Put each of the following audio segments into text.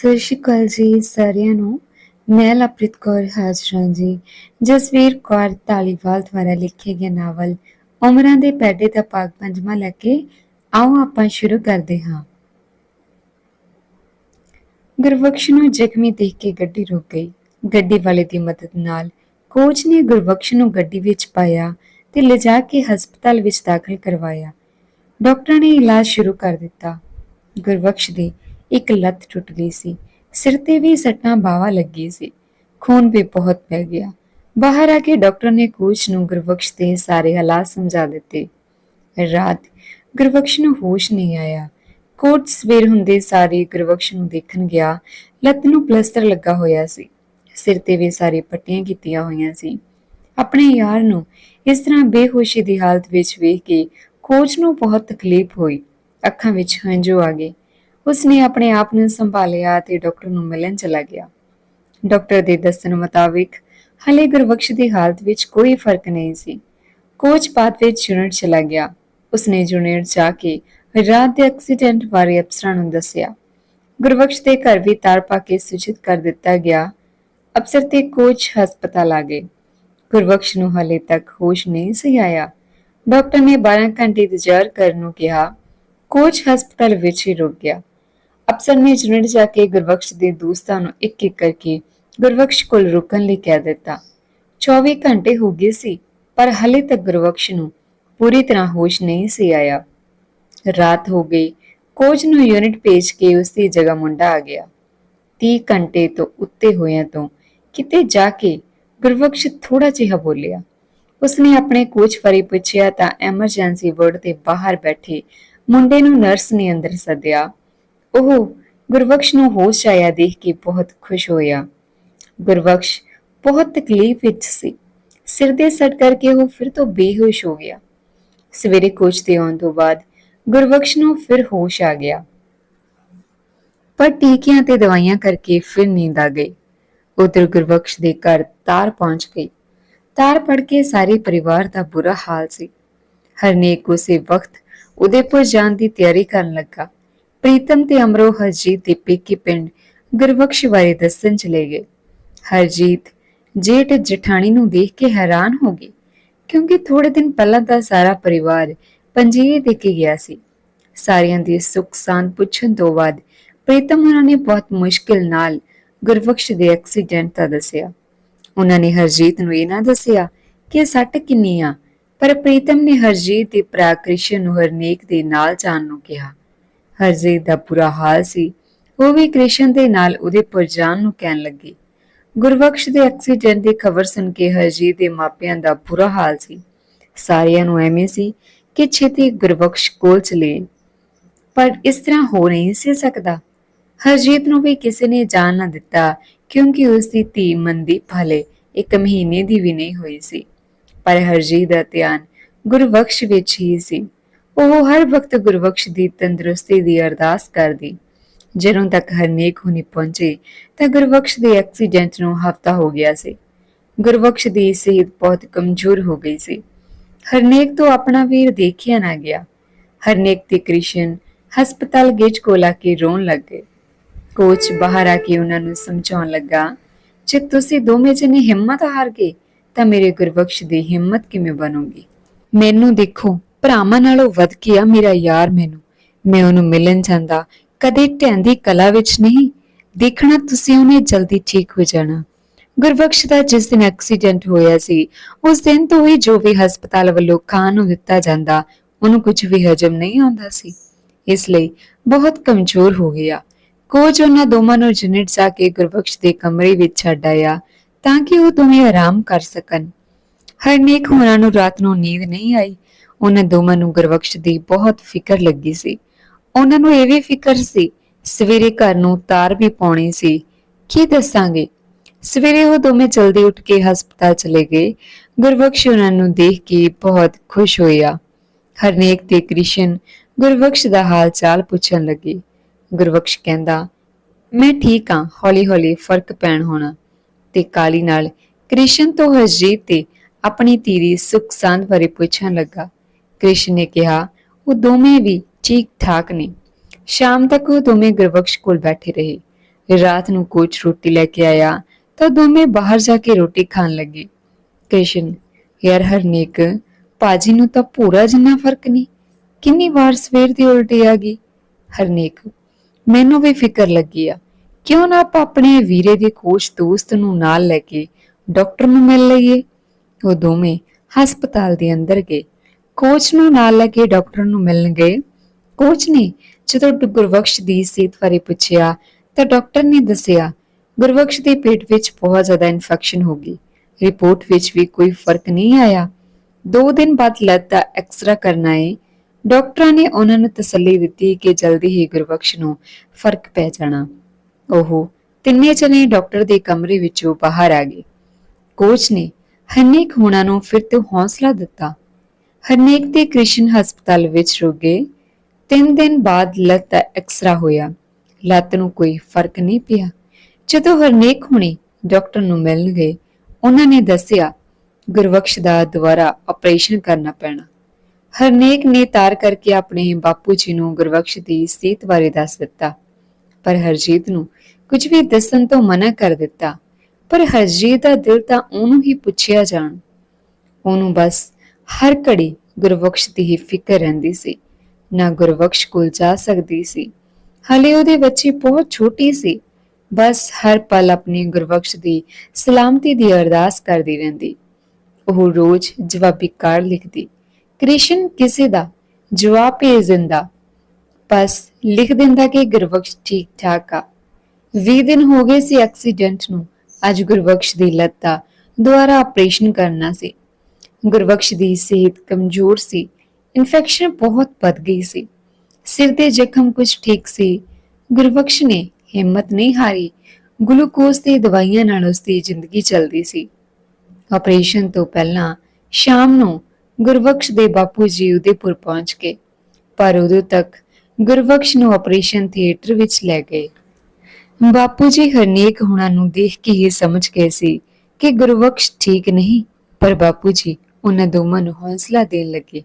ਸਤਿ ਸ਼੍ਰੀ ਅਕਾਲ ਜੀ ਸਾਰਿਆਂ ਨੂੰ। ਮੈਂ ਲਵਪ੍ਰੀਤ ਕੌਰ ਹਾਜ਼ਰ ਜੀ। ਜਸਵੀਰ ਕੌਰ ਧਾਲੀਵਾਲ ਦੁਆਰਾ ਲਿਖੇ ਗਏ ਨਾਵਲ ਉਮਰਾਂ ਦੇ ਪੈਡੇ ਦਾ ਭਾਗ ਪੰਜਵਾਂ ਲੈ ਕੇ ਆਓ ਆਪਾਂ ਸ਼ੁਰੂ ਕਰਦੇ ਹਾਂ। ਗੁਰਬਖਸ਼ ਨੂੰ ਜ਼ਖਮੀ ਦੇਖ ਕੇ ਗੱਡੀ ਰੁਕ ਗਈ। ਗੱਡੀ ਵਾਲੇ ਦੀ ਮਦਦ ਨਾਲ ਕੋਚ ਨੇ ਗੁਰਬਖਸ਼ ਨੂੰ ਗੱਡੀ ਵਿੱਚ ਪਾਇਆ ਤੇ ਲਿਜਾ ਕੇ ਹਸਪਤਾਲ ਵਿੱਚ ਦਾਖਲ ਕਰਵਾਇਆ। ਡਾਕਟਰ ਨੇ ਇਲਾਜ ਸ਼ੁਰੂ ਕਰ ਦਿੱਤਾ। ਗੁਰਬਖਸ਼ ਦੇ ਇੱਕ ਲੱਤ ਟੁੱਟ ਗਈ ਸੀ। ਸਿਰ ਤੇ ਵੀ ਸੱਟਾਂ ਬਾਵਾ ਲੱਗੀ ਸੀ। ਖੂਨ ਵੀ ਬਹੁਤ ਪੈ ਗਿਆ। ਬਾਹਰ ਆ ਕੇ ਡਾਕਟਰ ਨੇ ਕੋਚ ਨੂੰ ਗੁਰਬਖਸ਼ ਦੇ ਸਾਰੇ ਹਾਲਾਤ ਸਮਝਾ ਦਿੱਤੇ। ਰਾਤ, ਗੁਰਬਖਸ਼ ਨੂੰ ਹੋਸ਼ ਨਹੀਂ ਆਇਆ। ਕੋਚ ਸਵੇਰ ਹੁੰਦੇ ਸਾਰੇ ਗੁਰਬਖਸ਼ ਨੂੰ ਦੇਖਣ ਗਿਆ। ਲੱਤ ਨੂੰ ਪਲਸਟਰ ਲੱਗਾ ਹੋਇਆ ਸੀ। ਸਿਰ ਤੇ ਵੀ ਸਾਰੇ ਪੱਟੀਆਂ ਕੀਤੀਆਂ ਹੋਈਆਂ ਸੀ। ਆਪਣੇ ਯਾਰ ਨੂੰ ਇਸ ਤਰ੍ਹਾਂ ਬੇਹੋਸ਼ੀ ਦੀ ਹਾਲਤ ਵਿੱਚ ਵੇਖ ਕੇ ਕੋਚ ਨੂੰ ਬਹੁਤ ਤਕਲੀਫ ਹੋਈ। ਅੱਖਾਂ ਵਿੱਚ ਹੰਝੂ ਆ ਗਏ। ਉਸਨੇ ਆਪਣੇ ਆਪ ਨੂੰ ਸੰਭਾਲਿਆ ਤੇ ਡਾਕਟਰ ਨੂੰ ਮਿਲਣ ਚਲਾ ਗਿਆ। ਡਾਕਟਰ ਦੇ ਦੱਸਣ ਮੁਤਾਬਿਕ, ਹਲੇ ਗੁਰਬਖਸ਼ ਦੀ ਹਾਲਤ ਵਿੱਚ ਕੋਈ ਫ਼ਰਕ ਨਹੀਂ ਸੀ। ਕੋਚ ਬਾਅਦ ਵਿੱਚ ਯੂਨਿਟ ਚਲਾ ਗਿਆ। ਉਸਨੇ ਜੁਨੇਟ ਜਾ ਕੇ ਰਾਤ ਦੇ ਐਕਸੀਡੈਂਟ ਬਾਰੇ ਅਫਸਰਾਂ ਨੂੰ ਦੱਸਿਆ। ਗੁਰਬਖਸ਼ ਦੇ ਘਰ ਵੀ ਤਾਰ ਪਾ ਕੇ ਸੂਚਿਤ ਕਰ ਦਿੱਤਾ ਗਿਆ। ਅਫਸਰ ਤੇ ਕੋਚ ਹਸਪਤਾਲ ਆ ਗਏ। ਗੁਰਬਖਸ਼ ਨੂੰ ਹਲੇ ਤੱਕ ਹੋਸ਼ ਨਹੀਂ ਸੀ ਆਇਆ। ਡਾਕਟਰ ਨੇ 12 ਘੰਟੇ ਇੰਤਜ਼ਾਰ ਕਰਨ ਨੂੰ ਕਿਹਾ। ਕੋਚ ਹਸਪਤਾਲ ਵਿੱਚ ਹੀ ਰੁਕ ਗਿਆ। ਅਫਸਰ ਨੇ ਯੂਨਿਟ ਜਾ ਕੇ ਗੁਰਬਖਸ਼ ਦੇ ਦੋਸਤਾਂ ਨੂੰ ਇੱਕ ਇੱਕ ਕਰਕੇ ਗੁਰਬਖਸ਼ ਕੋਲ ਰੁਕਣ ਲਈ ਕਹਿ ਦਿੱਤਾ। 24 ਘੰਟੇ ਹੋ ਗਏ ਸੀ, ਪਰ ਹਲੇ ਤੱਕ ਗੁਰਬਖਸ਼ ਨੂੰ ਪੂਰੀ ਤਰ੍ਹਾਂ ਹੋਸ਼ ਨਹੀਂ ਸੀ ਆਇਆ। ਰਾਤ ਹੋ ਗਈ, ਕੋਚ ਨੂੰ ਯੂਨਿਟ ਭੇਜ ਕੇ ਉਸ ਦੀ ਜਗ੍ਹਾ ਮੁੰਡਾ ਆ ਗਿਆ। 30 ਘੰਟੇ ਤੋਂ ਉੱਤੇ ਹੋਇਆਂ ਤੋਂ ਕਿਤੇ ਜਾ ਕੇ ਗੁਰਬਖਸ਼ ਥੋੜਾ ਜਿਹਾ ਬੋਲਿਆ। ਉਸਨੇ ਆਪਣੇ ਕੋਚ ਬਾਰੇ ਪੁੱਛਿਆ ਤਾਂ ਐਮਰਜੈਂਸੀ ਵਾਰਡ ਦੇ ਬਾਹਰ ਬੈਠੇ ਮੁੰਡੇ ਨੂੰ ਨਰਸ ਨੇ ਅੰਦਰ ਸੱਦਿਆ। ਉਹ ਗੁਰਬਖਸ਼ ਨੂੰ ਹੋਸ਼ ਆਇਆ ਦੇਖ ਕੇ ਬਹੁਤ ਖੁਸ਼ ਹੋਇਆ। ਗੁਰਬਖਸ਼ ਬਹੁਤ ਤਕਲੀਫ ਵਿੱਚ ਸੀ। ਸਿਰ ਦੇ ਸੱਟ ਕਰਕੇ ਉਹ ਫਿਰ ਤੋਂ ਬੇਹੋਸ਼ ਹੋ ਗਿਆ। ਸਵੇਰੇ ਕੋਚ ਤੇ ਆਉਣ ਤੋਂ ਬਾਅਦ ਗੁਰਬਖਸ਼ ਨੂੰ ਫਿਰ ਹੋਸ਼ ਆ ਗਿਆ। ਪਰ ਟੀਕਿਆਂ ਤੇ ਦਵਾਈਆਂ ਕਰਕੇ ਫਿਰ ਨੀਂਦ ਆ ਗਈ। ਉਧਰ ਗੁਰਬਖਸ਼ ਦੇ ਘਰ ਤਾਰ ਪਹੁੰਚ ਗਈ। ਤਾਰ ਪੜ ਕੇ ਸਾਰੇ ਪਰਿਵਾਰ ਦਾ ਬੁਰਾ ਹਾਲ ਸੀ। ਹਰਨੇਕ ਉਸੇ ਵਕਤ ਉਦੇਪੁਰ ਜਾਣ ਦੀ ਤਿਆਰੀ ਕਰਨ ਲੱਗਾ। ਪ੍ਰੀਤਮ ਤੇ ਅਮਰੋ ਹਰਜੀਤ ਦੇ ਪੇਕੇ ਪਿੰਡ ਗੁਰਬਖਸ਼ ਬਾਰੇ ਦੱਸਣ ਚਲੇ ਗਏ ਹਰਜੀਤ ਜੇਠ ਜਠਾਣੀ ਨੂੰ ਦੇਖ ਕੇ ਹੈਰਾਨ ਹੋ ਗਈ ਕਿਉਂਕਿ ਥੋੜੇ ਦਿਨ ਪਹਿਲਾਂ ਤਾਂ ਸਾਰਾ ਪਰਿਵਾਰ ਪੰਜੀਰੇ ਦੇ ਕੇ ਗਿਆ ਸੀ ਸਾਰਿਆਂ ਦੀ ਸੁੱਖ ਸਾਂਦ ਪੁੱਛਣ ਤੋਂ ਬਾਅਦ ਪ੍ਰੀਤਮ ਉਹਨਾਂ ਨੇ ਬਹੁਤ ਮੁਸ਼ਕਿਲ ਨਾਲ ਗੁਰਬਖਸ਼ ਦੇ ਐਕਸੀਡੈਂਟ ਦਾ ਦੱਸਿਆ ਉਹਨਾਂ ਨੇ ਹਰਜੀਤ ਨੂੰ ਇਹ ਨਾ ਦੱਸਿਆ ਕਿ ਸੱਟ ਕਿੰਨੀ ਆ ਪਰ ਪ੍ਰੀਤਮ ਨੇ ਹਰਜੀਤ ਦੇ ਪ੍ਰਾਕ੍ਰਿਸ਼ਨ ਨੂੰ ਹਰਨੇਕ ਦੇ ਨਾਲ ਜਾਣ ਨੂੰ ਕਿਹਾ ਹਰਜੀਤ ਦਾ ਬੁਰਾ ਹਾਲ ਸੀ। ਉਹ ਵੀ ਕ੍ਰਿਸ਼ਨ ਦੇ ਨਾਲ ਉਹਦੇ ਪਰ ਨੂੰ ਕਹਿਣ ਲੱਗੀ। ਗੁਰਬਖਸ਼ ਦੇ ਐਕਸੀਡੈਂਟ ਦੀ ਖਬਰ ਸੁਣ ਕੇ ਹਰਜੀਤ ਦੇ ਮਾਪਿਆਂ ਦਾ ਬੁਰਾ ਹਾਲ ਸੀ। ਸਾਰਿਆਂ ਨੂੰ ਐਵੇਂ ਸੀ ਕਿ ਛੇਤੀ ਗੁਰਬਖਸ਼ ਕੋਲ ਚਲੇ ਪਰ ਇਸ ਤਰ੍ਹਾਂ ਹੋ ਨਹੀਂ ਸੀ ਸਕਦਾ। ਹਰਜੀਤ ਨੂੰ ਵੀ ਕਿਸੇ ਨੇ ਜਾਣ ਨਾ ਦਿੱਤਾ, ਕਿਉਂਕਿ ਉਸ ਦੀ ਧੀ ਮਨਦੀਪ ਹਲੇ ਇੱਕ ਮਹੀਨੇ ਦੀ ਵੀ ਨਹੀਂ ਹੋਈ ਸੀ। ਪਰ ਹਰਜੀਤ ਦਾ ਧਿਆਨ ਗੁਰਬਖਸ਼ ਵਿੱਚ ਹੀ ਸੀ। ਉਹ ਹਰ ਵਕਤ ਗੁਰਬਖਸ਼ ਦੀ ਤੰਦਰੁਸਤੀ ਦੀ ਅਰਦਾਸ ਕਰਦੀ। ਜਦੋਂ ਤੱਕ ਹਰਨੇਕ ਹੁਣੀ ਪਹੁੰਚੇ, ਤਾਂ ਗੁਰਬਖਸ਼ ਦੇ ਐਕਸੀਡੈਂਟ ਨੂੰ ਹਫਤਾ ਹੋ ਗਿਆ ਸੀ। ਗੁਰਬਖਸ਼ ਦੀ ਸਿਹਤ ਬਹੁਤ ਕਮਜ਼ੋਰ ਹੋ ਗਈ ਸੀ। ਹਰਨੇਕ ਤੋਂ ਆਪਣਾ ਵੀਰ ਦੇਖਿਆ ਨਾ ਗਿਆ। ਹਰਨੇਕ ਤੇ ਕ੍ਰਿਸ਼ਨ ਹਸਪਤਾਲ ਗੇਟ ਕੋਲ ਆ ਕੇ ਰੋਣ ਲੱਗ ਗਏ। ਕੋਚ ਬਾਹਰ ਆ ਕੇ ਉਹਨਾਂ ਨੂੰ ਸਮਝਾਉਣ ਲੱਗਾ, ਜੇ ਤੁਸੀਂ ਦੋਵੇਂ ਜਣੇ ਹਿੰਮਤ ਹਾਰ ਗਏ, ਤਾਂ ਮੇਰੇ ਗੁਰਬਖਸ਼ ਦੀ ਹਿੰਮਤ ਕਿਵੇਂ ਬਣੂਗੀ? ਮੈਨੂੰ ਦੇਖੋ। ਭਰਾਵਾਂ ਨਾਲੋਂ ਵੱਧ ਕੇ ਆ ਮੇਰਾ ਯਾਰ ਮੈਨੂੰ। ਮੈਂ ਉਹਨੂੰ ਮਿਲਣ ਜਾਂਦਾ ਕਦੇ ਢਹਿੰ ਕਲਾ ਵਿੱਚ ਨਹੀਂ। ਦੇਖਣਾ ਤੁਸੀਂ ਉਹਨੇ ਜਲਦੀ ਠੀਕ ਹੋ ਜਾਣਾ। ਗੁਰਬਖਸ਼ ਦਾ ਜਿਸ ਦਿਨ ਐਕਸੀਡੈਂਟ ਹੋਇਆ ਸੀ, ਉਸ ਦਿਨ ਤੋਂ ਹੀ ਜੋ ਵੀ ਹਸਪਤਾਲ ਵੱਲੋਂ ਖਾਣ ਨੂੰ ਦਿੱਤਾ ਜਾਂਦਾ, ਉਹਨੂੰ ਕੁਝ ਵੀ ਹਜਮ ਨਹੀਂ ਆਉਂਦਾ ਸੀ। ਇਸ ਲਈ ਬਹੁਤ ਕਮਜ਼ੋਰ ਹੋ ਗਿਆ। ਕੋਚ ਉਹਨਾਂ ਦੋਵਾਂ ਨੂੰ ਯੂਨਿਟ ਜਾ ਕੇ ਗੁਰਬਖਸ਼ ਦੇ ਕਮਰੇ ਵਿੱਚ ਛੱਡ ਆਇਆ ਤਾਂ ਕਿ ਉਹ ਦੋਵੇਂ ਆਰਾਮ ਕਰ ਸਕਣ। ਹਰਨੇਕ ਹੋਰਾਂ ਨੂੰ ਰਾਤ ਨੂੰ ਨੀਂਦ ਨਹੀਂ ਆਈ। ਉਹਨਾਂ ਦੋਵਾਂ ਨੂੰ ਗੁਰਬਖਸ਼ ਦੀ ਬਹੁਤ ਫਿਕਰ ਲੱਗੀ ਸੀ। ਉਹਨਾਂ ਨੂੰ ਇਹ ਵੀ ਫਿਕਰ ਸੀ, ਸਵੇਰੇ ਘਰ ਨੂੰ ਤਾਰ ਵੀ ਪਾਉਣੀ ਸੀ। ਕੀ ਦੱਸਾਂਗੇ? ਸਵੇਰੇ ਉਹ ਦੋਵੇਂ ਜਲਦੀ ਉੱਠ ਕੇ ਹਸਪਤਾਲ ਚਲੇ ਗਏ। ਗੁਰਬਖਸ਼ ਉਹਨਾਂ ਨੂੰ ਦੇਖ ਕੇ ਬਹੁਤ ਖੁਸ਼ ਹੋਇਆ। ਹਰਨੇਕ ਤੇ ਕ੍ਰਿਸ਼ਨ ਗੁਰਬਖਸ਼ ਦਾ ਹਾਲ ਚਾਲ ਪੁੱਛਣ ਲੱਗੇ। ਗੁਰਬਖਸ਼ ਕਹਿੰਦਾ, ਮੈਂ ਠੀਕ ਹਾਂ ਹੌਲੀ ਹੌਲੀ ਫ਼ਰਕ ਪੈਣ ਹੋਣਾ। ਤੇ ਕਾਲੀ ਨਾਲ ਕ੍ਰਿਸ਼ਨ ਤੋਂ ਹਰਜੀਤ ਤੇ ਆਪਣੀ ਧੀਰੀ ਸੁਖ ਸਾਂਦ ਬਾਰੇ ਪੁੱਛਣ ਲੱਗਾ। ਕ੍ਰਿਸ਼ਨ ਨੇ ਕਿਹਾ, ਉਹ ਦੋਵੇਂ ਵੀ ਠੀਕ ਠਾਕ ਨੇ। ਸ਼ਾਮ ਤੱਕ ਉਹ ਦੋਵੇਂ ਗੁਰਬਖਸ਼ ਕੋਲ ਬੈਠੇ ਰਹੇ। ਰਾਤ ਨੂੰ ਕੋਚ ਰੋਟੀ ਲੈ ਕੇ ਆਇਆ, ਤਾਂ ਦੋਵੇਂ ਬਾਹਰ ਜਾ ਕੇ ਰੋਟੀ ਖਾਣ ਲੱਗੇ। ਕ੍ਰਿਸ਼ਨ, ਯਾਰ ਹਰਨੇਕ ਪਾਜੀ ਨੂੰ ਤਾਂ ਪੂਰਾ ਜਿੰਨਾ ਫ਼ਰਕ ਨਹੀਂ, ਕਿੰਨੀ ਵਾਰ ਸਵੇਰ ਦੀ ਉਲਟੀ ਆ ਗਈ? ਹਰਨੇਕ, ਮੈਨੂੰ ਵੀ ਫਿਕਰ ਲੱਗੀ ਆ, ਕਿਉਂ ਨਾ ਆਪਾਂ ਆਪਣੇ ਵੀਰੇ ਦੇ ਕੋਚ ਦੋਸਤ ਨੂੰ ਨਾਲ ਲੈ ਕੇ ਡਾਕਟਰ ਨੂੰ ਮਿਲ ਲਈਏ? ਉਹ ਦੋਵੇਂ ਹਸਪਤਾਲ ਦੇ ਅੰਦਰ ਗਏ। ਕੋਚ ਨੂੰ ਨਾਲ ਲੈ ਕੇ ਡਾਕਟਰ ਨੂੰ ਮਿਲਣ ਗਏ ਕੋਚ ਨੇ ਜਦੋਂ ਗੁਰਬਖਸ਼ ਦੀ ਸਿਹਤ ਬਾਰੇ ਪੁੱਛਿਆ, ਤਾਂ ਡਾਕਟਰ ਨੇ ਦੱਸਿਆ, ਗੁਰਬਖਸ਼ ਦੇ ਪੇਟ ਵਿੱਚ ਬਹੁਤ ਜ਼ਿਆਦਾ ਇਨਫੈਕਸ਼ਨ ਹੋ ਗਈ। ਰਿਪੋਰਟ ਵਿੱਚ ਵੀ ਕੋਈ ਫ਼ਰਕ ਨਹੀਂ ਆਇਆ। ਦੋ ਦਿਨ ਬਾਅਦ ਲੱਤ ਦਾ ਐਕਸਰਾ ਕਰਨਾ ਹੈ ਡਾਕਟਰਾਂ ਨੇ ਉਹਨਾਂ ਨੂੰ ਤਸੱਲੀ ਦਿੱਤੀ ਕਿ ਜਲਦੀ ਹੀ ਗੁਰਬਖਸ਼ ਨੂੰ ਫ਼ਰਕ ਪੈ ਜਾਣਾ। ਉਹ ਤਿੰਨੇ ਜਣੇ ਡਾਕਟਰ ਦੇ ਕਮਰੇ ਵਿੱਚੋਂ ਬਾਹਰ ਆ ਗਏ। ਕੋਚ ਨੇ ਹਰਨੇਕ ਹੋਣਾ ਨੂੰ ਫਿਰ ਤੋਂ ਹੌਸਲਾ ਦਿੱਤਾ। ਹਰਨੇਕ ਦੇ ਕ੍ਰਿਸ਼ਨ ਹਸਪਤਾਲ ਵਿੱਚ ਰੁਕ। ਗਏ ਤਿੰਨ ਦਿਨ ਬਾਅਦ ਲੱਤ ਦਾ ਐਕਸਰਾ ਹੋਇਆ। ਲੱਤ ਨੂੰ ਕੋਈ ਫ਼ਰਕ ਨਹੀਂ ਪਿਆ। ਜਦੋਂ ਹਰਨੇਕ ਹੁਣੇ ਡਾਕਟਰ ਨੂੰ ਮਿਲਣ ਗਏ, ਉਹਨਾਂ ਨੇ ਦੱਸਿਆ, ਗੁਰਬਖਸ਼ ਦਾ ਦੁਬਾਰਾ ਆਪਰੇਸ਼ਨ ਕਰਨਾ ਪੈਣਾ। ਹਰਨੇਕ ਨੇ ਤਾਰ ਕਰਕੇ ਆਪਣੇ ਬਾਪੂ ਜੀ ਨੂੰ ਗੁਰਬਖਸ਼ ਦੀ ਸਿਹਤ ਬਾਰੇ ਦੱਸ ਦਿੱਤਾ। ਪਰ ਹਰਜੀਤ ਨੂੰ ਕੁਝ ਵੀ ਦੱਸਣ ਤੋਂ ਮਨਾ ਕਰ ਦਿੱਤਾ। ਪਰ ਹਰਜੀਤ ਦਾ ਦਿਲ ਤਾਂ ਉਹਨੂੰ ਹੀ ਪੁੱਛਿਆ ਜਾਣ। ਉਹਨੂੰ ਬਸ ਹਰ ਘੜੀ ਗੁਰਬਖਸ਼ ਦੀ ਹੀ ਫਿਕਰ ਰਹਿੰਦੀ ਸੀ। ਨਾ ਗੁਰਬਖਸ਼ ਕੋਲ ਜਾ ਸਕਦੀ ਸੀ। ਹਲੇ ਉਹਦੇ ਬੱਚੀ ਬਹੁਤ ਛੋਟੀ ਸੀ। ਬਸ ਹਰ ਪਲ ਆਪਣੀ ਗੁਰਬਖਸ਼ ਦੀ ਸਲਾਮਤੀ ਦੀ ਅਰਦਾਸ ਕਰਦੀ ਰਹਿੰਦੀ। ਉਹ ਰੋਜ਼ ਜਵਾਬੀ ਕਾਰ ਲਿਖਦੀ, ਕ੍ਰਿਸ਼ਨ ਕਿਸੇ ਦਾ, ਜਵਾਬ ਭੇਜ ਦਿੰਦਾ। ਬਸ ਲਿਖ ਦਿੰਦਾ ਕਿ ਗੁਰਬਖਸ਼ ਠੀਕ ਠਾਕ ਆ। 20 ਦਿਨ ਹੋ ਗਏ ਸੀ ਐਕਸੀਡੈਂਟ ਨੂੰ। ਅੱਜ ਗੁਰਬਖਸ਼ ਦੀ ਲੱਤ ਦਾ ਦੁਬਾਰਾ ਆਪਰੇਸ਼ਨ ਕਰਨਾ ਸੀ। ਗੁਰਬਖਸ਼ ਦੀ ਸਿਹਤ ਕਮਜ਼ੋਰ ਸੀ। ਇਨਫੈਕਸ਼ਨ ਬਹੁਤ ਵੱਧ ਗਈ ਸੀ। ਸਿਰ ਦੇ ਜ਼ਖਮ ਕੁਝ ਠੀਕ ਸੀ। ਗੁਰਬਖਸ਼ ਨੇ ਹਿੰਮਤ ਨਹੀਂ ਹਾਰੀ। ਗਲੂਕੋਜ਼ ਤੇ ਦਵਾਈਆਂ ਨਾਲ ਉਸ ਦੀ ਜ਼ਿੰਦਗੀ ਚੱਲਦੀ ਸੀ। ਆਪਰੇਸ਼ਨ ਤੋਂ ਪਹਿਲਾਂ ਸ਼ਾਮ ਨੂੰ ਗੁਰਬਖਸ਼ ਦੇ ਬਾਪੂ ਜੀ ਉਦੇਪੁਰ ਪਹੁੰਚ ਗਏ। ਪਰ ਉਦੋਂ ਤੱਕ ਗੁਰਬਖਸ਼ ਨੂੰ ਆਪਰੇਸ਼ਨ ਥੀਏਟਰ ਵਿੱਚ ਲੈ ਗਏ। ਬਾਪੂ ਜੀ ਹਰਨੇਕ ਹੁਣਾਂ ਨੂੰ ਦੇਖ ਕੇ ਹੀ ਸਮਝ ਗਏ ਸੀ ਕਿ ਗੁਰਬਖਸ਼ ਠੀਕ ਨਹੀਂ, ਪਰ ਬਾਪੂ ਜੀ ਉਹਨਾਂ ਦੋਵਾਂ ਨੂੰ ਹੌਸਲਾ ਦੇਣ ਲੱਗੇ।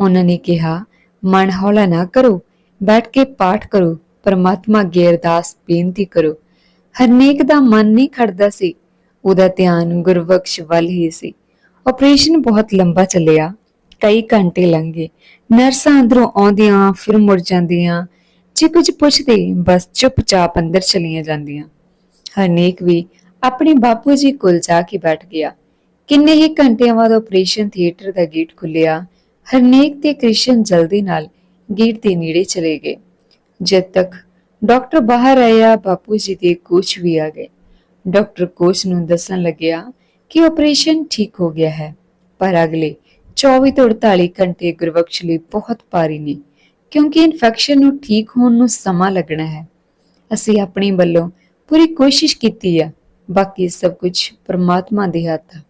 ਉਹਨਾਂ ਨੇ ਕਿਹਾ, ਮਨ ਹੌਲਾ ਨਾ ਕਰੋ, ਬੈਠ ਕੇ ਪਾਠ ਕਰੋ, ਪਰਮਾਤਮਾ ਅੱਗੇ ਅਰਦਾਸ ਬੇਨਤੀ ਕਰੋ। ਹਰਨੇਕ ਦਾ ਮਨ ਨਹੀਂ ਖੜਦਾ ਸੀ, ਉਹਦਾ ਧਿਆਨ ਗੁਰਬਖਸ਼ ਵੱਲ ਹੀ ਸੀ। ਆਪਰੇਸ਼ਨ ਬਹੁਤ ਲੰਬਾ ਚੱਲਿਆ, ਕਈ ਘੰਟੇ ਲੰਘੇ ਨਰਸਾਂ ਅੰਦਰੋਂ ਆਉਂਦੀਆਂ, ਫਿਰ ਮੁੜ ਜਾਂਦੀਆਂ, ਜੇ ਕੁਝ ਪੁੱਛਦੇ, ਬਸ ਚੁੱਪਚਾਪ ਅੰਦਰ ਚਲੀਆਂ ਜਾਂਦੀਆਂ। ਹਰਨੇਕ ਵੀ ਆਪਣੇ ਬਾਪੂ ਜੀ ਕੋਲ ਜਾ ਕੇ ਬੈਠ ਗਿਆ। ਕਿੰਨੇ ਹੀ ਘੰਟਿਆਂ ਬਾਅਦ ਆਪਰੇਸ਼ਨ ਥੀਏਟਰ ਦਾ ਗੇਟ ਖੁੱਲਿਆ, ਹਰਨੇਕ ਤੇ ਕ੍ਰਿਸ਼ਨ ਜਲਦੀ ਨਾਲ ਗੇਟ ਦੇ ਨੇੜੇ ਚਲੇ ਗਏ। ਜਦ ਤੱਕ ਡਾਕਟਰ ਬਾਹਰ ਆਇਆ, ਬਾਪੂ ਜੀ ਦੇ ਕੋਚ ਵੀ ਆ ਗਏ। ਡਾਕਟਰ ਕੋਚ ਨੂੰ ਦੱਸਣ ਲੱਗਿਆ ਕਿ ਆਪਰੇਸ਼ਨ ਠੀਕ ਹੋ ਗਿਆ ਹੈ, ਪਰ ਅਗਲੇ 24 ਤੋਂ 48 ਘੰਟੇ ਗੁਰਬਖਸ਼ ਲਈ ਬਹੁਤ ਭਾਰੀ ਨੇ, ਕਿਉਂਕਿ ਇਨਫੈਕਸ਼ਨ ਨੂੰ ਠੀਕ ਹੋਣ ਨੂੰ ਸਮਾਂ ਲੱਗਣਾ ਹੈ। ਅਸੀਂ ਆਪਣੀ ਵੱਲੋਂ ਪੂਰੀ ਕੋਸ਼ਿਸ਼ ਕੀਤੀ ਆ, ਬਾਕੀ ਸਭ ਕੁਝ ਪਰਮਾਤਮਾ ਦੇ ਹੱਥ ਆ।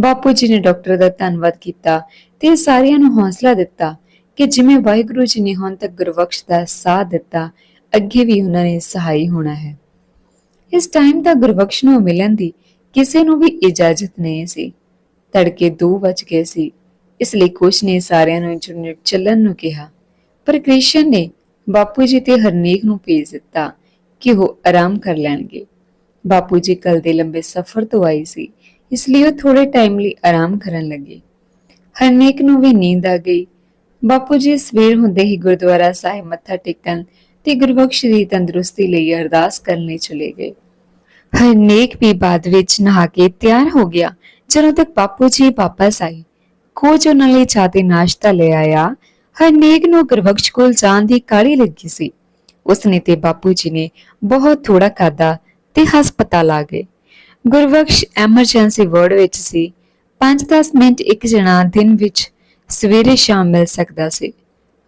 ਬਾਪੂ ਜੀ ਨੇ ਡਾਕਟਰ ਦਾ ਧੰਨਵਾਦ ਕੀਤਾ ਤੇ ਸਾਰਿਆਂ ਨੂੰ ਹੌਸਲਾ ਦਿੱਤਾ ਕਿ ਜਿਵੇਂ ਵਾਹਿਗੁਰੂ ਜੀ ਨੇ ਹੁਣ ਤੱਕ ਗੁਰਬਖਸ਼ ਦਾ ਸਾਥ ਦਿੱਤਾ, ਅੱਗੇ ਵੀ ਉਹਨਾਂ ਨੇ ਸਹਾਈ ਹੋਣਾ ਹੈ। ਇਸ ਟਾਈਮ ਦਾ ਗੁਰਬਖਸ਼ ਨੂੰ ਮਿਲਣ ਦੀ ਕਿਸੇ ਨੂੰ ਵੀ ਇਜਾਜ਼ਤ ਨਹੀਂ ਸੀ। ਤੜਕੇ 2 ਵਜ ਗਏ ਸੀ। ਇਸ ਲਈ ਕੋਚ ਨੇ ਸਾਰਿਆਂ ਨੂੰ ਇੰਟਰਨੈਟ ਚੱਲਣ ਨੂੰ ਕਿਹਾ। ਪਰ ਕ੍ਰਿਸ਼ਨ ਨੇ ਬਾਪੂ ਜੀ ਤੇ ਹਰਨੇਕ ਨੂੰ ਭੇਜ ਦਿੱਤਾ ਕਿ ਉਹ ਆਰਾਮ ਕਰ ਲੈਣਗੇ। ਬਾਪੂ ਜੀ ਕੱਲ ਦੇ ਲੰਬੇ ਸਫ਼ਰ ਤੋਂ ਆਈ ਸੀ। ਇਸ ਲਈ ਉਹ ਥੋੜੇ ਟਾਈਮ ਲਈ ਆਰਾਮ ਕਰਨ ਲੱਗੇ। ਹਰਨੇਕ ਨੂੰ ਵੀ ਨੀਂਦ ਆ ਗਈ। ਬਾਪੂ ਜੀ ਸਵੇਰ ਹੁੰਦੇ ਹੀ ਗੁਰਦੁਆਰਾ ਸਾਹਿਬ ਮੱਥਾ ਟੇਕਣ ਤੇ ਗੁਰਬਖਸ਼ ਦੀ ਤੰਦਰੁਸਤੀ ਲਈ ਅਰਦਾਸ ਕਰਨ ਲਈ ਚਲੇ ਗਏ। ਹਰਨੇਕ ਵੀ ਬਾਅਦ ਵਿੱਚ ਨਹਾ ਕੇ ਤਿਆਰ ਹੋ ਗਿਆ। ਜਦੋਂ ਤੱਕ ਬਾਪੂ ਜੀ ਵਾਪਸ ਆਏ ਕੋਚ ਉਹਨਾਂ ਲਈ ਚਾਹ ਤੇ ਨਾਸ਼ਤਾ ਲੈ ਆਇਆ। ਹਰਨੇਕ ਨੂੰ ਗੁਰਬਖਸ਼ ਕੋਲ ਜਾਣ ਦੀ ਕਾਹਲੀ ਲੱਗੀ ਸੀ। ਉਸਨੇ ਤੇ ਬਾਪੂ ਜੀ ਨੇ ਬਹੁਤ ਥੋੜਾ ਖਾਦਾ ਤੇ ਹਸਪਤਾਲ ਆ ਗਏ। ਗੁਰਬਖਸ਼ ਐਮਰਜੈਂਸੀ ਵਾਰਡ ਵਿੱਚ ਸੀ। 5-10 ਮਿੰਟ ਇੱਕ ਜਣਾ ਦਿਨ ਵਿੱਚ ਸਵੇਰੇ ਸ਼ਾਮ ਮਿਲ ਸਕਦਾ ਸੀ।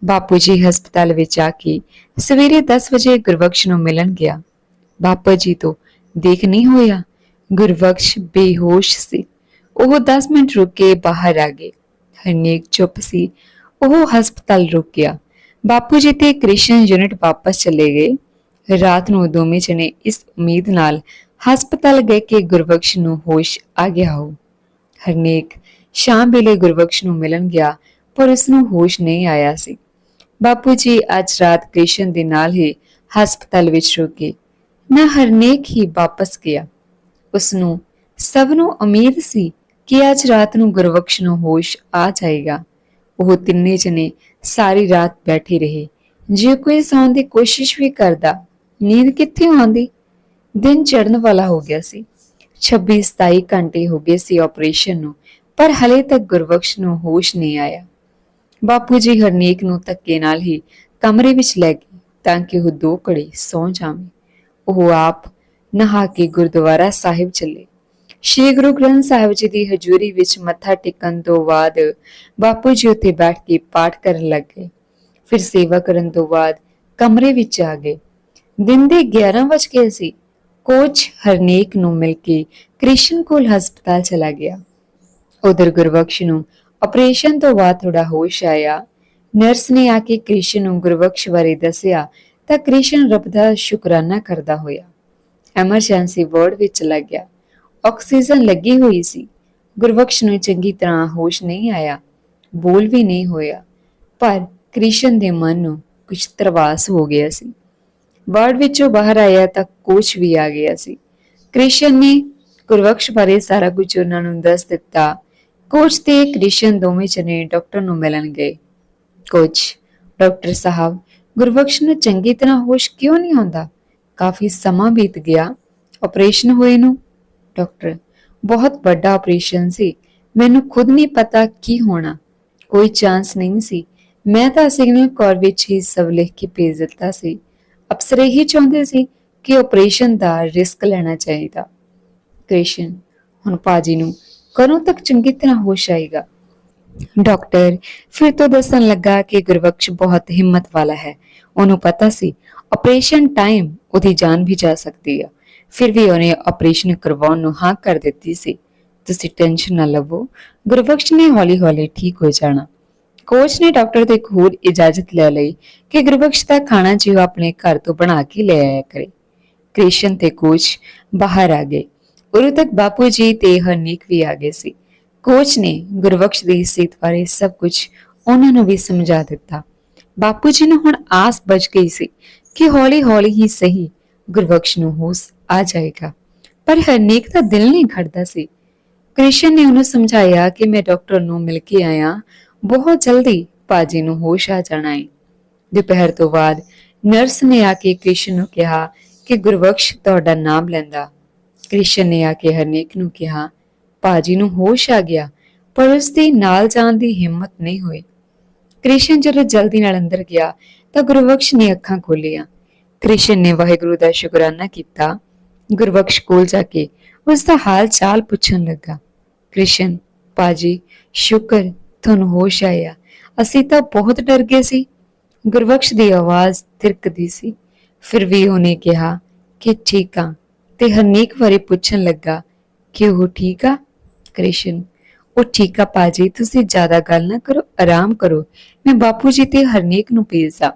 ਬਾਪੂ ਜੀ ਹਸਪਤਾਲ ਵਿੱਚ ਆ ਕੇ ਸਵੇਰੇ 10 ਵਜੇ ਗੁਰਬਖਸ਼ ਨੂੰ ਮਿਲਣ ਗਿਆ। ਬਾਪੂ ਜੀ ਤੋਂ ਦੇਖ ਨਹੀਂ ਹੋਇਆ। ਗੁਰਬਖਸ਼ ਬੇਹੋਸ਼ ਸੀ। ਉਹ 10 ਮਿੰਟ ਰੁਕ ਕੇ ਬਾਹਰ ਆ ਗਏ। ਹਰਨੇਕ ਚੁੱਪ ਸੀ। ਉਹ ਹਸਪਤਾਲ ਰੁਕ ਗਿਆ ਬਾਪੂ ਜੀ ਤੇ ਕ੍ਰਿਸ਼ਨ ਯੂਨਿਟ ਵਾਪਸ ਚਲੇ ਗਏ। ਰਾਤ ਨੂੰ ਦੋਵੇਂ ਜਣੇ ਇਸ ਉਮੀਦ ਨਾਲ ਹਸਪਤਾਲ ਗਏ ਕਿ ਗੁਰਬਖਸ਼ ਨੂੰ ਹੋਸ਼ ਆ ਗਿਆ ਹੋ। ਹਰਨੇਕ ਸ਼ਾਮ ਵੇਲੇ ਗੁਰਬਖਸ਼ ਨੂੰ ਮਿਲਣ ਗਿਆ, ਪਰ ਉਸ ਨੂੰ ਹੋਸ਼ ਨਹੀਂ ਆਇਆ ਸੀ। ਬਾਪੂ ਜੀ ਅੱਜ ਰਾਤ ਕ੍ਰਿਸ਼ਨ ਦੇ ਨਾਲ ਹੀ ਹਸਪਤਾਲ ਵਿੱਚ ਰੁਕੇ ਨਾ ਹਰਨੇਕ ਹੀ ਵਾਪਸ ਗਿਆ। ਉਸ ਨੂੰ ਸਭ ਨੂੰ ਉਮੀਦ ਸੀ ਕਿ ਅੱਜ ਰਾਤ ਨੂੰ ਗੁਰਬਖਸ਼ ਨੂੰ ਹੋਸ਼ ਆ ਜਾਏਗਾ। ਉਹ ਤਿੰਨੇ ਜਣੇ ਸਾਰੀ ਰਾਤ ਬੈਠੇ ਰਹੇ। ਜੇ ਕੋਈ ਸੌਣ ਦੀ ਕੋਸ਼ਿਸ਼ ਵੀ ਕਰਦਾ, ਨੀਂਦ ਕਿੱਥੇ ਆਉਂਦੀ? ਦਿਨ ਚੜ੍ਹਨ ਵਾਲਾ ਹੋ ਗਿਆ ਸੀ। 26 27 ਘੰਟੇ ਹੋ ਗਏ ਸੀ ਆਪਰੇਸ਼ਨ ਨੂੰ, ਪਰ ਹਲੇ ਤੱਕ ਗੁਰਬਖਸ਼ ਨੂੰ ਹੋਸ਼ ਨਹੀਂ ਆਇਆ। ਬਾਪੂ ਜੀ ਹਰਨੇਕ ਨੂੰ ਧੱਕੇ ਨਾਲ ਹੀ ਕਮਰੇ ਵਿੱਚ ਲੈ ਗਏ ਤਾਂ ਕਿ ਉਹ ਦੋ ਘੜੀ ਸੌਂ ਜਾਵੇ। ਉਹ ਆਪ ਨਹਾ ਕੇ ਗੁਰਦੁਆਰਾ ਸਾਹਿਬ ਚੱਲੇ। ਸ਼੍ਰੀ ਗੁਰੂ ਗ੍ਰੰਥ ਸਾਹਿਬ ਜੀ ਦੀ ਹਜ਼ੂਰੀ ਵਿੱਚ ਮੱਥਾ ਟੇਕਣ ਤੋਂ ਬਾਅਦ ਬਾਪੂ ਜੀ ਉੱਥੇ ਬੈਠ ਕੇ ਪਾਠ ਕਰਨ ਲੱਗੇ। ਫਿਰ ਸੇਵਾ ਕਰਨ ਤੋਂ ਬਾਅਦ ਕਮਰੇ ਵਿੱਚ ਆ ਗਏ। ਦਿਨ ਦੇ 11 ਵਜ ਗਏ ਸੀ। ਕੋਚ ਹਰਨੇਕ ਨੂੰ ਮਿਲ ਕੇ ਕ੍ਰਿਸ਼ਨ ਕੋਲ ਹਸਪਤਾਲ ਚਲਾ ਗਿਆ। ਉਧਰ ਗੁਰਬਖਸ਼ ਨੂੰ ਆਪਰੇਸ਼ਨ ਤੋਂ ਬਾਅਦ ਥੋੜਾ ਹੋਸ਼ ਆਇਆ। ਨਰਸ ਨੇ ਆ ਕੇ ਕ੍ਰਿਸ਼ਨ ਨੂੰ ਗੁਰਬਖਸ਼ ਬਾਰੇ ਦੱਸਿਆ ਤਾਂ ਕ੍ਰਿਸ਼ਨ ਰੱਬ ਦਾ ਸ਼ੁਕਰਾਨਾ ਕਰਦਾ ਹੋਇਆ। ਐਮਰਜੈਂਸੀ ਵਾਰਡ ਵਿੱਚ ਚਲਾ ਗਿਆ। ਆਕਸੀਜਨ ਲੱਗੀ ਹੋਈ ਸੀ। ਗੁਰਬਖਸ਼ ਨੂੰ ਚੰਗੀ ਤਰ੍ਹਾਂ ਹੋਸ਼ ਨਹੀਂ ਆਇਆ। ਬੋਲ ਵੀ ਨਹੀਂ ਹੋਇਆ। ਪਰ ਕ੍ਰਿਸ਼ਨ ਦੇ ਮਨ ਨੂੰ ਕੁਝ ਤਰਵਾਸ ਹੋ ਗਿਆ ਸੀ। ਵਾਰਡ ਵਿੱਚੋਂ ਬਾਹਰ ਆਇਆ ਤਾਂ ਕੋਚ ਵੀ ਆ ਗਿਆ ਸੀ। ਕ੍ਰਿਸ਼ਨ ਨੇ ਗੁਰਬਖਸ਼ ਬਾਰੇ ਸਾਰਾ ਕੁਝ ਉਹਨਾਂ ਨੂੰ ਦੱਸ ਦਿੱਤਾ। ਕੋਚ ਤੇ ਕ੍ਰਿਸ਼ਨ ਦੋਵੇਂ ਜਣੇ ਡਾਕਟਰ ਨੂੰ ਮਿਲਣ ਗਏ। ਕੋਚ, ਡਾਕਟਰ ਸਾਹਿਬ, ਗੁਰਬਖਸ਼ ਨੂੰ ਚੰਗੀ ਤਰ੍ਹਾਂ ਹੋਸ਼ ਕਿਉਂ ਨਹੀਂ ਆਉਂਦਾ? ਕਾਫੀ ਸਮਾਂ ਬੀਤ ਗਿਆ। ਆਪਰੇਸ਼ਨ ਹੋਏ ਨੂੰ। ਡਾਕਟਰ, ਬਹੁਤ ਵੱਡਾ ਆਪਰੇਸ਼ਨ ਸੀ। ਮੈਨੂੰ ਖੁਦ ਨਹੀਂ ਪਤਾ ਕੀ ਹੋਣਾ। ਕੋਈ ਚਾਂਸ ਨਹੀਂ ਸੀ। ਮੈਂ ਤਾਂ ਸਿਗਨਲ ਕੌਰ ਵਿੱਚ ਹੀ ਸਭ ਲਿਖ ਕੇ ਭੇਜ ਦਿੱਤਾ ਸੀ। ਅਫਸਰ ਇਹੀ ਚਾਹੁੰਦੇ ਸੀ ਕਿ ਆਪਰੇਸ਼ਨ ਦਾ ਰਿਸਕ ਲੈਣਾ ਚਾਹੀਦਾ। ਕ੍ਰਿਸ਼ਨ, ਹੁਣ ਪਾਜੀ ਨੂੰ ਕਦੋਂ ਤੱਕ ਚੰਗੀ ਤਰ੍ਹਾਂ ਹੋਸ਼ ਆਏਗਾ। ਡਾਕਟਰ ਫਿਰ ਤੋਂ ਦੱਸਣ ਲੱਗਾ ਕਿ ਗੁਰਬਖਸ਼ ਬਹੁਤ ਹਿੰਮਤ ਵਾਲਾ ਹੈ। ਉਹਨੂੰ ਪਤਾ ਸੀ ਆਪਰੇਸ਼ਨ ਟਾਈਮ ਉਹਦੀ ਜਾਨ ਵੀ ਜਾ ਸਕਦੀ ਆ। ਫਿਰ ਵੀ ਉਹਨੇ ਆਪਰੇਸ਼ਨ ਕਰਵਾਉਣ ਨੂੰ ਹਾਂ ਕਰ ਦਿੱਤੀ ਸੀ। ਤੁਸੀਂ ਟੈਨਸ਼ਨ ਨਾ ਲਵੋ, ਗੁਰਬਖਸ਼ ਨੇ ਹੌਲੀ-ਹੌਲੀ ਠੀਕ ਹੋ ਜਾਣਾ। ਕੋਚ ਨੇ ਡਾਕਟਰ ਤੋਂ ਇੱਕ ਹੋਰ ਇਜਾਜ਼ਤ ਲੈ ਲਈ ਕਿ ਗੁਰਬਖਸ਼ ਦਾ ਖਾਣਾ ਜੀ ਆਪਣੇ ਘਰ ਤੋਂ ਬਣਾ ਕੇ ਲੈ ਆਇਆ ਕਰੇ। ਕ੍ਰਿਸ਼ਨ ਤੇ ਕੋਚ ਬਾਹਰ ਆ ਗਏ। ਉਦੋਂ ਤੱਕ ਬਾਪੂ ਜੀ ਤੇ ਹਰਨੀਕ ਵੀ ਆ ਗਏ ਸੀ। ਕੋਚ ਨੇ ਗੁਰਬਖਸ਼ ਦੀ ਸਿਹਤ ਬਾਰੇ ਸਭ ਕੁਝ ਉਹਨਾਂ ਨੂੰ ਵੀ ਸਮਝਾ ਦਿੱਤਾ। ਬਾਪੂ ਜੀ ਨੂੰ ਹੁਣ ਆਸ ਬਚ ਗਈ ਸੀ ਕਿ ਹੌਲੀ-ਹੌਲੀ ਹੀ ਸਹੀ ਗੁਰਬਖਸ਼ ਨੂੰ ਹੋਸ਼ ਆ ਜਾਏਗਾ। ਪਰ ਹਰਨੀਕ ਦਾ ਦਿਲ ਨਹੀਂ ਖੜਦਾ ਸੀ। ਕ੍ਰਿਸ਼ਨ ਨੇ ਉਹਨੂੰ ਸਮਝਾਇਆ ਕਿ ਮੈਂ ਡਾਕਟਰ ਨੂੰ ਮਿਲ ਕੇ ਆਇਆ। ਬਹੁਤ ਜਲਦੀ ਪਾਜੀ ਨੂੰ ਹੋਸ਼ ਆ ਜਾਣਾ ਹੈ ਦੁਪਹਿਰ ਤੋਂ ਬਾਅਦ ਨਰਸ ਨੇ ਆ ਕੇ ਕ੍ਰਿਸ਼ਨ ਨੂੰ ਕਿਹਾ ਕਿ ਗੁਰਬਖਸ਼ ਤੁਹਾਡਾ ਨਾਮ ਲੈਂਦਾ। ਕ੍ਰਿਸ਼ਨ ਨੇ ਆ ਕੇ ਹਰਨੇਕ ਨੂੰ ਕਿਹਾ ਪਾਜੀ ਨੂੰ ਹੋਸ਼ ਆ ਗਿਆ, ਪਰ ਉਸ ਦੀ ਨਾਲ ਜਾਣ ਦੀ ਹਿੰਮਤ ਨਹੀਂ ਹੋਈ ਕ੍ਰਿਸ਼ਨ ਜਦੋਂ ਜਲਦੀ ਨਾਲ ਅੰਦਰ ਗਿਆ ਤਾਂ ਗੁਰਬਖਸ਼ ਨੇ ਅੱਖਾਂ ਖੋਲੀਆਂ ਕ੍ਰਿਸ਼ਨ ਨੇ ਵਾਹਿਗੁਰੂ ਦਾ ਸ਼ੁਕਰਾਨਾ ਕੀਤਾ। ਗੁਰਬਖਸ਼ ਕੋਲ ਜਾ ਕੇ ਉਸ ਦਾ ਹਾਲ ਚਾਲ ਪੁੱਛਣ ਲੱਗਾ। ਕ੍ਰਿਸ਼ਨ ਪਾਜੀ ਸ਼ੁਕਰ ਤੁਹਾਨੂੰ ਹੋਸ਼ ਆਇਆ? ਅਸੀਂ ਤਾਂ ਬਹੁਤ ਡਰ ਗਏ ਸੀ। ਗੁਰਬਖਸ਼ ਦੀ ਆਵਾਜ਼ ਤਿਰਕਦੀ ਸੀ। ਫਿਰ ਵੀ ਉਹਨੇ ਕਿਹਾ ਕਿ ਠੀਕ ਆ ਤੇ ਹਰਨੀਕ ਬਾਰੇ ਪੁੱਛਣ ਲੱਗਾ ਕਿ ਉਹ ਠੀਕ ਆ? ਕ੍ਰਿਸ਼ਨ, ਉਹ ਠੀਕ ਆ ਪਾਜੀ, ਤੁਸੀਂ ਜ਼ਿਆਦਾ ਗੱਲ ਨਾ ਕਰੋ, ਆਰਾਮ ਕਰੋ। ਮੈਂ ਬਾਪੂ ਜੀ ਤੇ ਹਰਨੀਕ ਨੂੰ ਭੇਜਦਾ।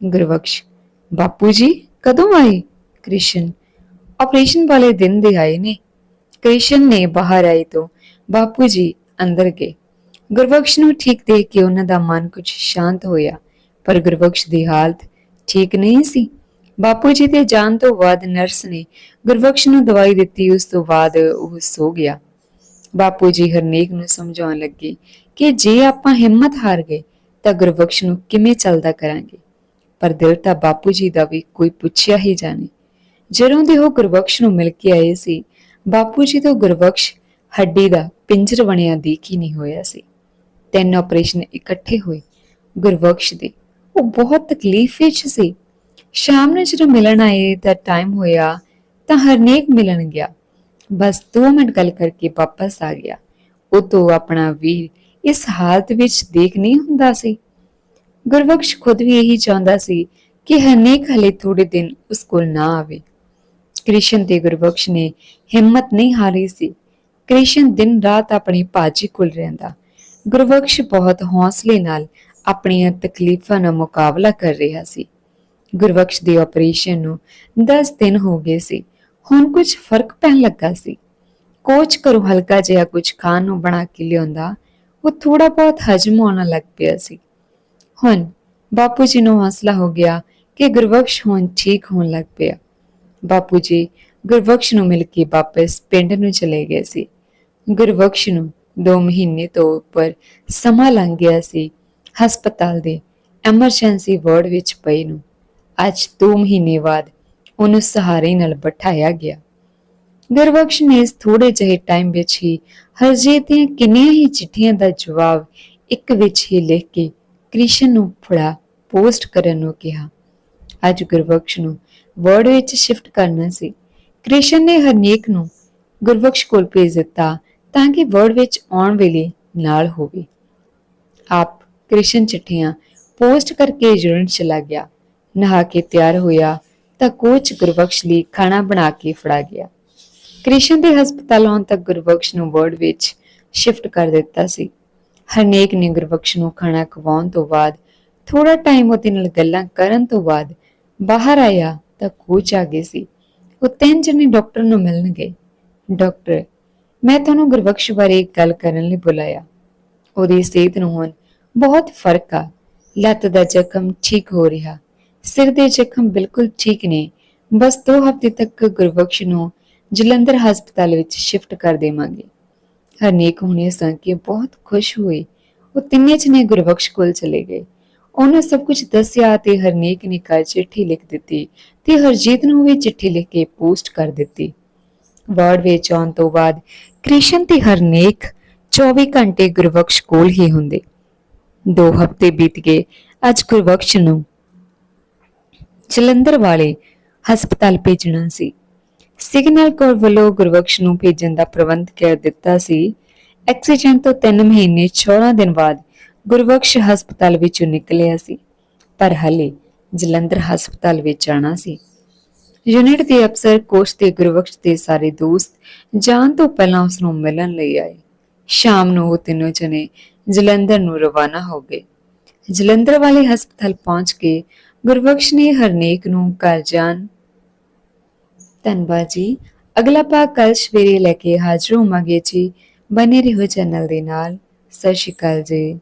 ਗੁਰਬਖਸ਼, ਬਾਪੂ ਜੀ, ਕਦੋਂ ਆਏ? ਕ੍ਰਿਸ਼ਨ, ਆਪਰੇਸ਼ਨ ਵਾਲੇ ਦਿਨ ਦੇ ਆਏ ਨੇ। ਕ੍ਰਿਸ਼ਨ ਨੇ ਬਾਹਰ ਆਏ ਤੋਂ ਬਾਪੂ ਜੀ ਅੰਦਰ ਗਏ। ਗੁਰਬਖਸ਼ ਨੂੰ ਠੀਕ ਦੇਖ ਕੇ ਉਹਨਾਂ ਦਾ ਮਨ ਕੁਝ ਸ਼ਾਂਤ ਹੋਇਆ, ਪਰ ਗੁਰਬਖਸ਼ ਦੀ ਹਾਲਤ ਠੀਕ ਨਹੀਂ ਸੀ। ਬਾਪੂ ਜੀ ਦੇ ਜਾਣ ਤੋਂ ਬਾਅਦ ਨਰਸ ਨੇ ਗੁਰਬਖਸ਼ ਨੂੰ ਦਵਾਈ ਦਿੱਤੀ, ਉਸ ਤੋਂ ਬਾਅਦ ਉਹ ਸੋ ਗਿਆ। ਬਾਪੂ ਜੀ ਹਰਨੇਕ ਨੂੰ ਸਮਝਾਉਣ ਲੱਗੇ ਕਿ ਜੇ ਆਪਾਂ ਹਿੰਮਤ ਹਾਰ ਗਏ, ਤਾਂ ਗੁਰਬਖਸ਼ ਨੂੰ ਕਿਵੇਂ ਚੱਲਦਾ ਕਰਾਂਗੇ? ਪਰ ਦਿਲ ਤਾਂ ਬਾਪੂ ਜੀ ਦਾ ਵੀ ਕੋਈ ਪੁੱਛਿਆ ਹੀ ਜਾਣੇ। ਜਦੋਂ ਦੇ ਉਹ ਗੁਰਬਖਸ਼ ਨੂੰ ਮਿਲ ਕੇ ਆਏ ਸੀ, ਬਾਪੂ ਜੀ ਤੋਂ ਗੁਰਬਖਸ਼ ਹੱਡੀ ਦਾ ਪਿੰਜਰ ਬਣਿਆ ਦੇਖ ਹੀ ਨਹੀਂ ਹੋਇਆ ਸੀ। ਤਿੰਨ ਆਪਰੇਸ਼ਨ ਇਕੱਠੇ ਹੋਏ ਗੁਰਬਖਸ਼ ਦੇ। ਉਹ ਬਹੁਤ ਤਕਲੀਫ ਵਿੱਚ ਸੀ। ਸ਼ਾਮ ਨੂੰ ਜਦੋਂ ਮਿਲਣ ਆਏ ਤਾਂ ਟਾਈਮ ਹੋਇਆ ਤਾਂ ਹਰਨੇਕ ਮਿਲਣ ਗਿਆ। ਬਸ 2 ਮਿੰਟ ਗੱਲ ਕਰਕੇ ਵਾਪਸ ਆ ਗਿਆ। ਉਹ ਤੋਂ ਆਪਣਾ ਵੀਰ ਇਸ ਹਾਲਤ ਵਿੱਚ ਦੇਖ ਨਹੀਂ ਹੁੰਦਾ ਸੀ। ਗੁਰਬਖਸ਼ ਖੁਦ ਵੀ ਇਹੀ ਚਾਹੁੰਦਾ ਸੀ ਕਿ ਹਰਨੇਕ ਹਲੇ ਥੋੜੇ ਦਿਨ ਉਸ ਕੋਲ ਨਾ ਆਵੇ। ਕ੍ਰਿਸ਼ਨ ਤੇ ਗੁਰਬਖਸ਼ ਨੇ ਹਿੰਮਤ ਨਹੀਂ ਹਾਰੀ ਸੀ। ਕ੍ਰਿਸ਼ਨ ਦਿਨ ਰਾਤ ਆਪਣੇ ਭਾਜੀ ਕੋਲ ਰਹਿੰਦਾ। ਗੁਰਬਖਸ਼ ਬਹੁਤ ਹੌਸਲੇ ਨਾਲ ਆਪਣੀਆਂ ਤਕਲੀਫਾਂ ਦਾ ਮੁਕਾਬਲਾ ਕਰ ਰਿਹਾ ਸੀ। ਗੁਰਬਖਸ਼ ਦੇ ਆਪਰੇਸ਼ਨ ਨੂੰ 10 ਦਿਨ ਹੋ ਗਏ ਸੀ। ਹੁਣ ਕੁਝ ਫ਼ਰਕ ਪੈਣ ਲੱਗਾ ਸੀ। ਕੋਚ ਕਰੋ ਹਲਕਾ ਜਿਹਾ ਕੁਝ ਖਾਣ ਨੂੰ ਬਣਾ ਕੇ ਲਿਆਉਂਦਾ, ਉਹ ਥੋੜਾ ਬਹੁਤ ਹਜਮ ਹੋਣ ਲੱਗ ਪਿਆ ਸੀ। ਹੁਣ ਬਾਪੂ ਜੀ ਨੂੰ ਹੌਸਲਾ ਹੋ ਗਿਆ ਕਿ ਗੁਰਬਖਸ਼ ਹੁਣ ਠੀਕ ਹੋਣ ਲੱਗ ਪਿਆ। ਬਾਪੂ ਜੀ ਗੁਰਬਖਸ਼ ਨੂੰ ਮਿਲ ਕੇ ਵਾਪਸ ਪਿੰਡ ਨੂੰ ਚਲੇ ਗਏ ਸੀ। ਗੁਰਬਖਸ਼ ਨੂੰ 2 ਮਹੀਨੇ ਤੋਂ ਉੱਪਰ ਸਮਾਂ ਲੰਘ ਗਿਆ ਸੀ ਹਸਪਤਾਲ ਦੇ ਐਮਰਜੈਂਸੀ ਵਾਰਡ ਵਿੱਚ ਪਈ ਨੂੰ। ਅੱਜ 2 ਮਹੀਨੇ ਬਾਅਦ ਉਹਨੂੰ ਸਹਾਰੇ ਨਾਲ ਬਿਠਾਇਆ ਗਿਆ। ਗੁਰਬਖਸ਼ ਨੇ ਇਸ ਥੋੜੇ ਜਿਹੇ ਟਾਈਮ ਵਿੱਚ ਹੀ ਹਰਜੀਤ ਦੀਆਂ ਕਿੰਨੀਆਂ ਹੀ ਚਿੱਠੀਆਂ ਦਾ ਜਵਾਬ ਇੱਕ ਵਿੱਚ ਹੀ ਲਿਖ ਕੇ ਕ੍ਰਿਸ਼ਨ ਨੂੰ ਫੜਾ ਪੋਸਟ ਕਰਨ ਨੂੰ ਕਿਹਾ। ਅੱਜ ਗੁਰਬਖਸ਼ ਨੂੰ ਵਰਡ ਵਿੱਚ ਸ਼ਿਫਟ ਕਰਨਾ ਸੀ। ਕ੍ਰਿਸ਼ਨ ਨੇ ਹਰਨੇਕ ਨੂੰ ਗੁਰਬਖਸ਼ ਕੋਲ ਭੇਜ ਦਿੱਤਾ ਤਾਂ ਕਿ ਵਰਡ ਵਿੱਚ ਆਉਣ ਵੇਲੇ ਨਾਲ ਹੋਵੇ। ਆਪ ਕ੍ਰਿਸ਼ਨ ਚਿੱਠੀਆਂ ਪੋਸਟ ਕਰਕੇ ਯੂਨਿਟ ਚਲਾ ਗਿਆ। ਨਹਾ ਕੇ ਤਿਆਰ ਹੋਇਆ ਤਾਂ ਕੋਚ ਗੁਰਬਖਸ਼ ਲਈ ਖਾਣਾ ਬਣਾ ਕੇ ਫੜਾ ਗਿਆ। ਕ੍ਰਿਸ਼ਨ ਦੇ ਹਸਪਤਾਲ ਆਉਣ ਤੱਕ ਗੁਰਬਖਸ਼ ਨੂੰ ਵਰਡ ਵਿੱਚ ਸ਼ਿਫਟ ਕਰ ਦਿੱਤਾ ਸੀ। ਹਰਨੇਕ ਨੇ ਗੁਰਬਖਸ਼ ਨੂੰ ਖਾਣਾ ਖਵਾਉਣ ਤੋਂ ਬਾਅਦ ਥੋੜਾ ਟਾਈਮ ਉਹਦੇ ਨਾਲ ਗੱਲਾਂ ਕਰਨ ਤੋਂ ਬਾਅਦ ਬਾਹਰ ਆਇਆ ਤਾਂ ਕੋਚ ਆ ਗਏ ਸੀ। ਉਹ ਤਿੰਨ ਜਣੇ ਡਾਕਟਰ ਨੂੰ ਮਿਲਣ ਗਏ। ਡਾਕਟਰ ਮੈਂ ਤੁਹਾਨੂੰ ਗੁਰਬਖਸ਼ ਬਾਰੇ ਗੱਲ ਕਰਨ ਲਈ ਬੁਲਾਇਆ। ਉਹਦੀ ਸਿਹਤ ਨੂੰ ਹੁਣ ਬਹੁਤ ਫ਼ਰਕ ਆ। ਲੱਤ ਦਾ ਜ਼ਖਮ ਠੀਕ ਹੋ ਰਿਹਾ। ਸਿਰ ਦੇ ਜ਼ਖਮ ਬਿਲਕੁਲ ਠੀਕ ਨੇ। ਬਸ 2 ਹਫ਼ਤੇ ਤੱਕ ਗੁਰਬਖਸ਼ ਨੂੰ ਜਲੰਧਰ ਹਸਪਤਾਲ ਵਿੱਚ ਸ਼ਿਫਟ ਕਰ ਦੇਵਾਂਗੇ। ਹਰਨੇਕ ਹੁਣੇ ਸੁਣ ਕੇ ਬਹੁਤ ਖੁਸ਼ ਹੋਏ। ਉਹ ਤਿੰਨੇ ਜਣੇ ਗੁਰਬਖਸ਼ ਕੋਲ ਚਲੇ ਗਏ। ਉਹਨੇ ਸਭ ਕੁਝ ਦੱਸਿਆ ਤੇ ਹਰਨੇਕ ਨੇ ਘਰ ਚਿੱਠੀ ਲਿਖ ਦਿੱਤੀ ਤੇ ਹਰਜੀਤ ਨੂੰ ਵੀ ਚਿੱਠੀ ਲਿਖ ਕੇ ਪੋਸਟ ਕਰ ਦਿੱਤੀ। ਵਾਰਡ ਵਿੱਚ ਆਉਣ ਤੋਂ ਬਾਅਦ ਕ੍ਰਿਸ਼ਨ ਤੇ ਹਰਨੇਕ 24 ਘੰਟੇ ਗੁਰਬਖਸ਼ ਕੋਲ ਹੀ ਹੁੰਦੇ। ਦੋ ਹਫ਼ਤੇ ਬੀਤ ਗਏ, ਅੱਜ ਗੁਰਬਖਸ਼ ਨੂੰ ਜਲੰਧਰ ਵਾਲੇ ਹਸਪਤਾਲ ਭੇਜਣਾ ਸੀ। ਸਿਗਨਲ ਕੋਰ ਵੱਲੋਂ ਗੁਰਬਖਸ਼ ਨੂੰ ਭੇਜਣ ਦਾ ਪ੍ਰਬੰਧ ਕਰ ਦਿੱਤਾ ਸੀ। ਐਕਸੀਡੈਂਟ ਤੋਂ 3 ਮਹੀਨੇ 14 ਦਿਨ ਬਾਅਦ ਗੁਰਬਖਸ਼ ਹਸਪਤਾਲ ਵਿੱਚੋਂ ਨਿਕਲਿਆ ਸੀ। ਪਰ ਹਲੇ ਜਲੰਧਰ ਹਸਪਤਾਲ ਵਿੱਚ ਜਾਣਾ ਸੀ। ਯੂਨਿਟ ਦੇ ਅਫਸਰ, ਕੋਚ ਤੇ ਗੁਰਬਖਸ਼ ਦੇ ਸਾਰੇ ਦੋਸਤ ਜਾਣ ਤੋਂ ਪਹਿਲਾਂ ਉਸ ਨੂੰ ਮਿਲਣ ਲਈ ਆਏ। ਸ਼ਾਮ ਨੂੰ ਉਹ ਤਿੰਨੋਂ ਜਣੇ ਜਲੰਧਰ ਨੂੰ ਰਵਾਨਾ ਹੋ ਗਏ। ਜਲੰਧਰ ਵਾਲੇ ਹਸਪਤਾਲ ਪਹੁੰਚ ਕੇ ਗੁਰਬਖਸ਼ ਨੇ ਹਰਨੇਕ ਨੂੰ ਘਰ ਜਾਣ ਧੰਨਵਾਦ ਜੀ। ਅਗਲਾ ਭਾਗ ਕੱਲ ਸਵੇਰੇ ਲੈ ਕੇ ਹਾਜ਼ਰ ਹੋਵਾਂਗੇ ਜੀ। ਬਨੇ ਰਹੋ ਚੈਨਲ ਦੇ ਨਾਲ। ਸਤਿ ਸ਼੍ਰੀ ਅਕਾਲ ਜੀ।